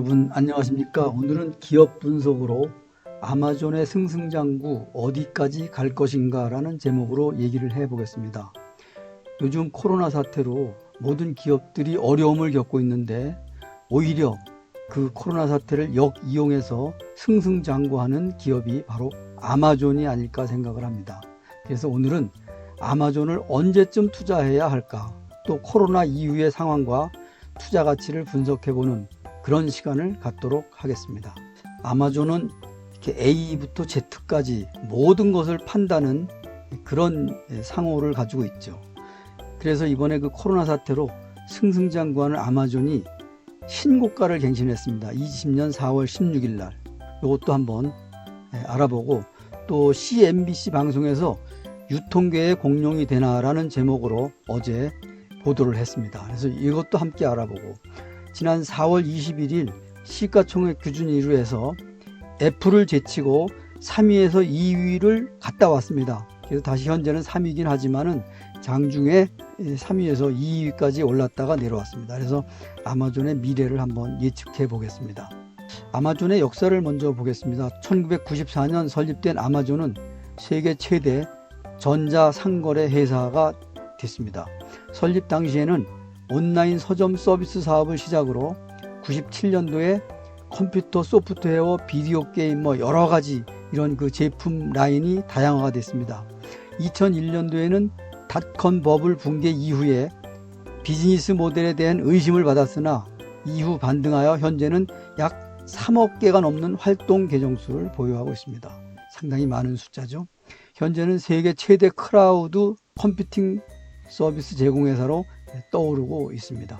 여러분 안녕하십니까? 오늘은 기업 분석으로 아마존의 승승장구 어디까지 갈 것인가 라는 제목으로 얘기를 해보겠습니다. 요즘 코로나 사태로 모든 기업들이 어려움을 겪고 있는데 오히려 그 코로나 사태를 역이용해서 승승장구하는 기업이 바로 아마존이 아닐까 생각을 합니다. 그래서 오늘은 아마존을 언제쯤 투자해야 할까? 또 코로나 이후의 상황과 투자 가치를 분석해보는 그런 시간을 갖도록 하겠습니다. 아마존은 A부터 Z까지 모든 것을 판다는 그런 상호를 가지고 있죠. 그래서 이번에 그 코로나 사태로 승승장구하는 아마존이 신고가를 갱신했습니다. 20년 4월 16일 날. 이것도 한번 알아보고 또 CNBC 방송에서 유통계의 공룡이 되나라는 제목으로 어제 보도를 했습니다. 그래서 이것도 함께 알아보고 지난 4월 21일 시가총액 규준 1위에서 애플을 제치고 3위에서 2위를 갔다 왔습니다. 그래서 다시 현재는 3위긴 하지만은 장중에 3위에서 2위까지 올랐다가 내려왔습니다. 그래서 아마존의 미래를 한번 예측해 보겠습니다. 아마존의 역사를 먼저 보겠습니다. 1994년 설립된 아마존은 세계 최대 전자 상거래 회사가 됐습니다. 설립 당시에는 온라인 서점 서비스 사업을 시작으로 97년도에 컴퓨터 소프트웨어 비디오 게임 뭐 여러 가지 이런 그 제품 라인이 다양화가 됐습니다. 2001년도에는 닷컴 버블 붕괴 이후에 비즈니스 모델에 대한 의심을 받았으나 이후 반등하여 현재는 약 3억 개가 넘는 활동 계정 수를 보유하고 있습니다. 상당히 많은 숫자죠. 현재는 세계 최대 클라우드 컴퓨팅 서비스 제공회사로 떠오르고 있습니다.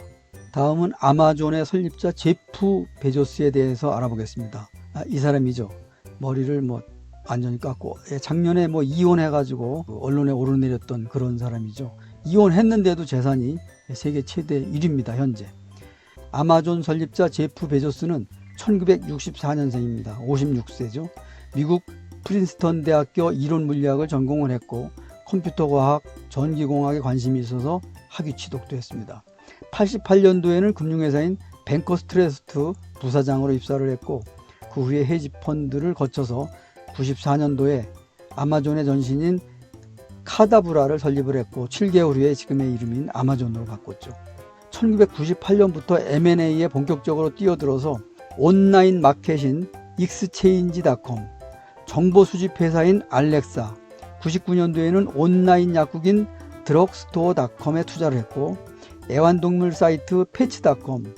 다음은 아마존의 설립자 제프 베조스에 대해서 알아보겠습니다. 아, 이 사람이죠. 머리를 뭐 완전히 깎고 예, 작년에 뭐 이혼해가지고 그 언론에 오르내렸던 그런 사람이죠. 이혼했는데도 재산이 세계 최대 1위입니다. 현재. 아마존 설립자 제프 베조스는 1964년생입니다. 56세죠. 미국 프린스턴 대학교 이론 물리학을 전공을 했고 컴퓨터 과학, 전기공학에 관심이 있어서 학위 취득도 했습니다. 88년도에는 금융회사인 뱅커스트레스트 부사장으로 입사를 했고 그 후에 헤지펀드를 거쳐서 94년도에 아마존의 전신인 카다브라를 설립을 했고 7개월 후에 지금의 이름인 아마존으로 바꿨죠. 1998년부터 M&A에 본격적으로 뛰어들어서 온라인 마켓인 익스체인지닷컴, 정보 수집 회사인 알렉사, 99년도에는 온라인 약국인 드럭스토어닷컴에 투자를 했고 애완동물 사이트 패치닷컴,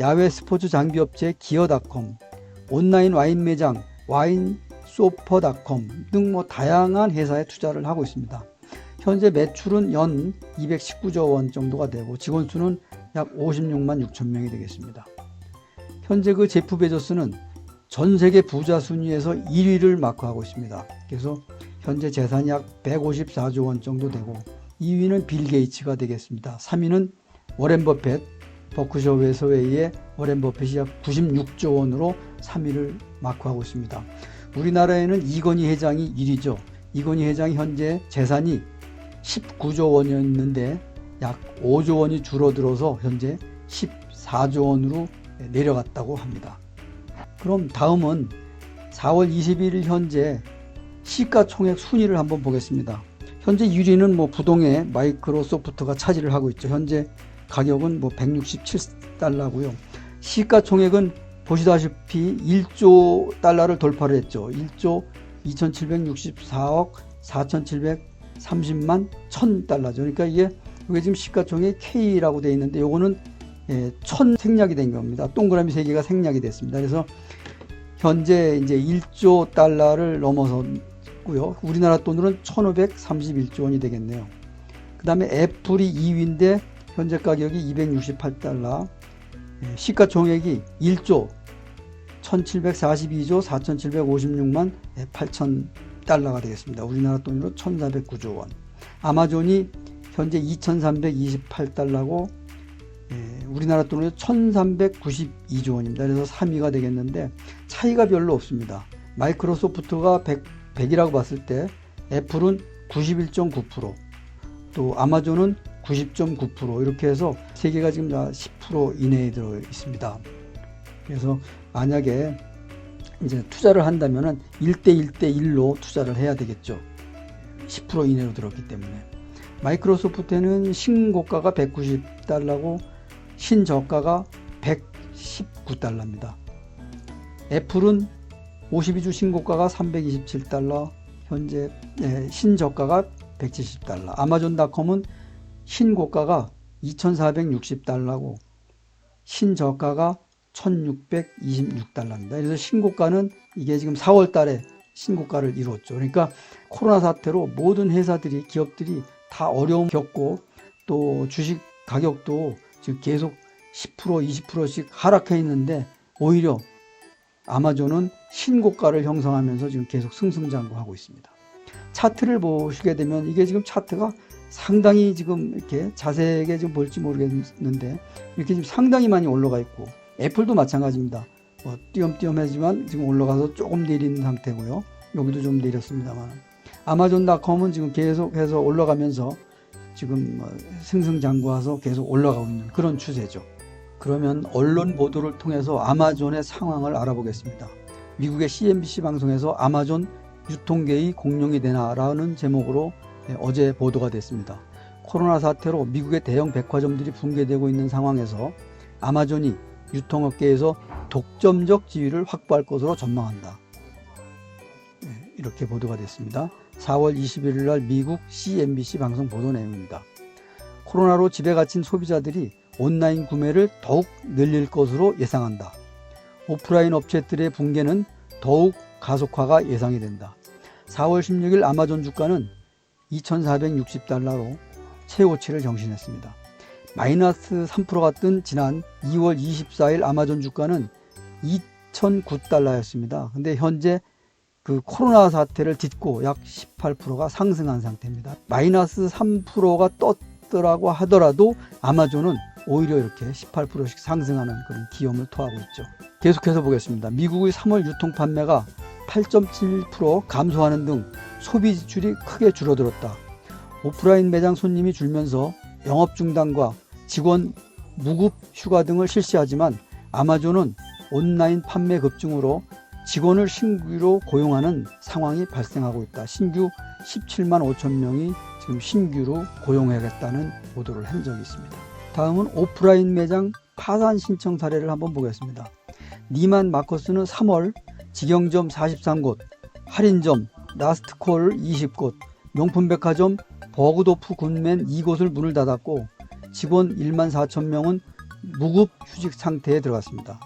야외 스포츠 장비 업체 기어닷컴, 온라인 와인 매장 와인소퍼닷컴 등 뭐 다양한 회사에 투자를 하고 있습니다. 현재 매출은 연 219조 원 정도가 되고 직원 수는 약 56만 6천 명이 되겠습니다. 현재 그 제프 베조스는 전 세계 부자 순위에서 1위를 마크하고 있습니다. 그래서 현재 재산이 약 154조 원 정도 되고 2위는 빌 게이츠가 되겠습니다. 3위는 워렌 버펫, 버크셔 웨서웨이의 워렌 버펫이 약 96조 원으로 3위를 마크하고 있습니다. 우리나라에는 이건희 회장이 1위죠. 이건희 회장이 현재 재산이 19조 원이었는데 약 5조 원이 줄어들어서 현재 14조 원으로 내려갔다고 합니다. 그럼 다음은 4월 21일 현재 시가총액 순위를 한번 보겠습니다. 현재 1위는 뭐 부동의 마이크로소프트가 차지를 하고 있죠. 현재 가격은 뭐 167달러고요. 시가총액은 보시다시피 1조 달러를 돌파를 했죠. 1조 2764억 4730만 1000달러죠. 그러니까 이게 이게 지금 시가총액 K라고 되어 있는데 요거는 예, 천 생략이 된 겁니다. 동그라미 세 개가 생략이 됐습니다. 그래서 현재 이제 1조 달러를 넘어 섰고요. 우리나라 돈으로는 1,531조 원이 되겠네요. 그 다음에 애플이 2위인데 현재 가격이 268달러, 예, 시가총액이 1조 1742조 4756만 8천 달러가 되겠습니다. 우리나라 돈으로 1409조 원. 아마존이 현재 2328달러고 예, 우리나라 돈으로 1392조 원입니다. 그래서 3위가 되겠는데 차이가 별로 없습니다. 마이크로소프트가 100, 100이라고 봤을 때 애플은 91.9%, 또 아마존은 90.9% 이렇게 해서 세 개가 지금 다 10% 이내에 들어 있습니다. 그래서 만약에 이제 투자를 한다면은 1대 1대 1로 투자를 해야 되겠죠. 10% 이내로 들었기 때문에. 마이크로소프트는 신고가가 190달러고 신저가가 119달러입니다. 애플은 52주 신고가가 327달러, 현재 예, 신저가가 170달러. 아마존닷컴은 신고가가 2,460달러고 신저가가 1,626달러입니다. 그래서 신고가는 이게 지금 4월 달에 신고가를 이루었죠. 그러니까 코로나 사태로 모든 회사들이 기업들이 다 어려움 겪고 또 주식 가격도 지금 계속 10% 20%씩 하락해 있는데 오히려 아마존은 신고가를 형성하면서 지금 계속 승승장구하고 있습니다. 차트를 보시게 되면 이게 지금 차트가 상당히 지금 이렇게 자세하게 좀 볼지 모르겠는데 이렇게 지금 상당히 많이 올라가 있고 애플도 마찬가지입니다. 뭐 띄엄띄엄하지만 지금 올라가서 조금 내리는 상태고요. 여기도 좀 내렸습니다만 아마존닷컴은 지금 계속해서 올라가면서 지금 뭐 승승장구해서 계속 올라가고 있는 그런 추세죠. 그러면 언론 보도를 통해서 아마존의 상황을 알아보겠습니다. 미국의 CNBC 방송에서 아마존 유통계의 공룡이 되나라는 제목으로 네, 어제 보도가 됐습니다. 코로나 사태로 미국의 대형 백화점들이 붕괴되고 있는 상황에서 아마존이 유통업계에서 독점적 지위를 확보할 것으로 전망한다. 네, 이렇게 보도가 됐습니다. 4월 21일 날 미국 CNBC 방송 보도 내용입니다. 코로나로 집에 갇힌 소비자들이 온라인 구매를 더욱 늘릴 것으로 예상한다. 오프라인 업체들의 붕괴는 더욱 가속화가 예상이 된다. 4월 16일 아마존 주가는 2,460달러로 최고치를 경신했습니다. 마이너스 3%가 뜬 지난 2월 24일 아마존 주가는 2,009달러였습니다. 근데 현재 그 코로나 사태를 딛고 약 18%가 상승한 상태입니다. 마이너스 3%가 떴더라고 하더라도 아마존은 오히려 이렇게 18%씩 상승하는 그런 기염을 토하고 있죠. 계속해서 보겠습니다. 미국의 3월 유통 판매가 8.7% 감소하는 등 소비 지출이 크게 줄어들었다. 오프라인 매장 손님이 줄면서 영업 중단과 직원 무급 휴가 등을 실시하지만 아마존은 온라인 판매 급증으로 직원을 신규로 고용하는 상황이 발생하고 있다. 신규 17만 5천 명이 지금 신규로 고용해야겠다는 보도를 한 적이 있습니다. 다음은 오프라인 매장 파산 신청 사례를 한번 보겠습니다. 니만 마커스는 3월 직영점 43곳, 할인점 라스트콜 20곳, 명품백화점 버그도프 굿맨 2곳을 문을 닫았고 직원 1만 4천 명은 무급 휴직 상태에 들어갔습니다.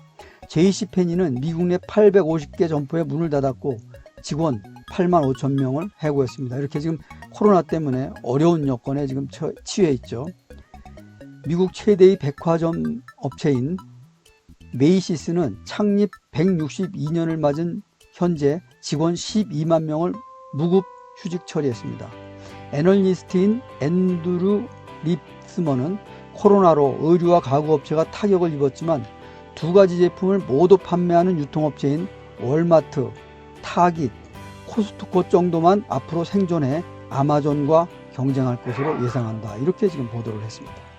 JC페니는 미국 내 850개 점포에 문을 닫았고 직원 8만 5천 명을 해고했습니다. 이렇게 지금 코로나 때문에 어려운 여건에 지금 처해 있죠. 미국 최대의 백화점 업체인 메이시스는 창립 162년을 맞은 현재 직원 12만 명을 무급 휴직 처리했습니다. 애널리스트인 앤드루 립스먼은 코로나로 의류와 가구 업체가 타격을 입었지만 두 가지 제품을 모두 판매하는 유통업체인 월마트, 타깃, 코스트코 정도만 앞으로 생존해 아마존과 경쟁할 것으로 예상한다. 이렇게 지금 보도를 했습니다.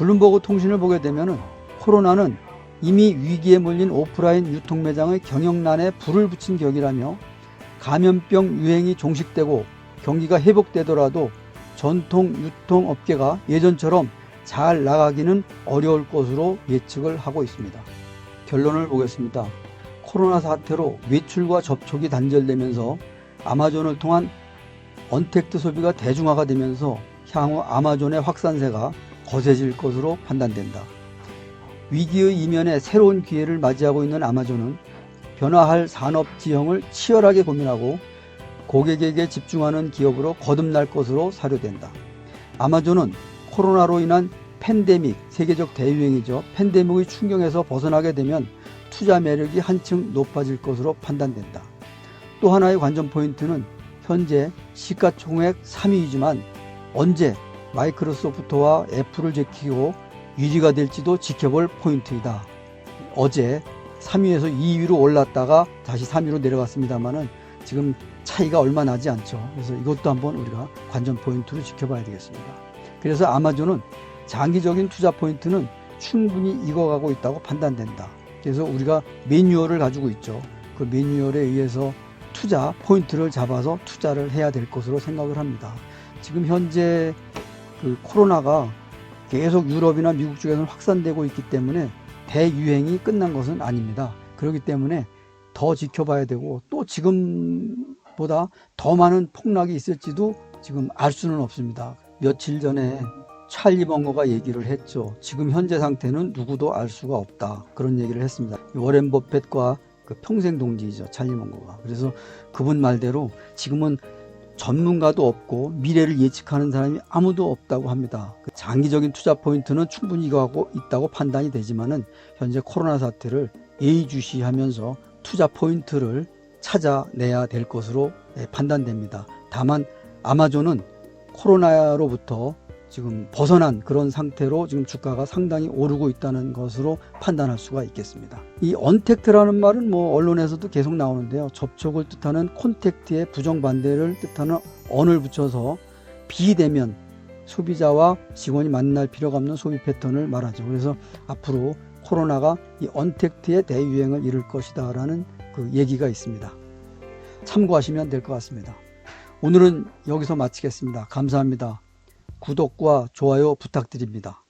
블룸버그 통신을 보게 되면 코로나는 이미 위기에 몰린 오프라인 유통 매장의 경영난에 불을 붙인 격이라며 감염병 유행이 종식되고 경기가 회복되더라도 전통 유통업계가 예전처럼 잘 나가기는 어려울 것으로 예측을 하고 있습니다. 결론을 보겠습니다. 코로나 사태로 외출과 접촉이 단절되면서 아마존을 통한 언택트 소비가 대중화가 되면서 향후 아마존의 확산세가 거세질 것으로 판단된다. 위기의 이면에 새로운 기회를 맞이하고 있는 아마존은 변화할 산업 지형을 치열하게 고민하고 고객에게 집중하는 기업으로 거듭날 것으로 사료된다. 아마존은 코로나로 인한 팬데믹, 세계적 대유행이죠. 팬데믹의 충격에서 벗어나게 되면 투자 매력이 한층 높아질 것으로 판단된다. 또 하나의 관전 포인트는 현재 시가총액 3위이지만 언제 마이크로소프트와 애플을 제키고 1위가 될지도 지켜볼 포인트이다. 어제 3위에서 2위로 올랐다가 다시 3위로 내려갔습니다만은 지금 차이가 얼마 나지 않죠. 그래서 이것도 한번 우리가 관전 포인트로 지켜봐야 되겠습니다. 그래서 아마존은 장기적인 투자 포인트는 충분히 익어가고 있다고 판단된다. 그래서 우리가 매뉴얼을 가지고 있죠. 그 매뉴얼에 의해서 투자 포인트를 잡아서 투자를 해야 될 것으로 생각을 합니다. 지금 현재 그 코로나가 계속 유럽이나 미국 쪽에서는 확산되고 있기 때문에 대유행이 끝난 것은 아닙니다. 그렇기 때문에 더 지켜봐야 되고 또 지금보다 더 많은 폭락이 있을지도 지금 알 수는 없습니다. 며칠 전에 찰리 번거가 얘기를 했죠. 지금 현재 상태는 누구도 알 수가 없다. 그런 얘기를 했습니다. 워렌 버펫과 그 평생 동지이죠. 찰리 번거가. 그래서 그분 말대로 지금은 전문가도 없고 미래를 예측하는 사람이 아무도 없다고 합니다. 그 장기적인 투자 포인트는 충분히 이거하고 있다고 판단이 되지만은 현재 코로나 사태를 예의주시하면서 투자 포인트를 찾아내야 될 것으로 예, 판단됩니다. 다만 아마존은 코로나로부터 지금 벗어난 그런 상태로 지금 주가가 상당히 오르고 있다는 것으로 판단할 수가 있겠습니다. 이 언택트라는 말은 뭐 언론에서도 계속 나오는데요. 접촉을 뜻하는 콘택트의 부정 반대를 뜻하는 언을 붙여서 비대면 소비자와 직원이 만날 필요가 없는 소비 패턴을 말하죠. 그래서 앞으로 코로나가 이 언택트의 대유행을 이룰 것이다라는 그 얘기가 있습니다. 참고하시면 될 것 같습니다. 오늘은 여기서 마치겠습니다. 감사합니다. 구독과 좋아요 부탁드립니다.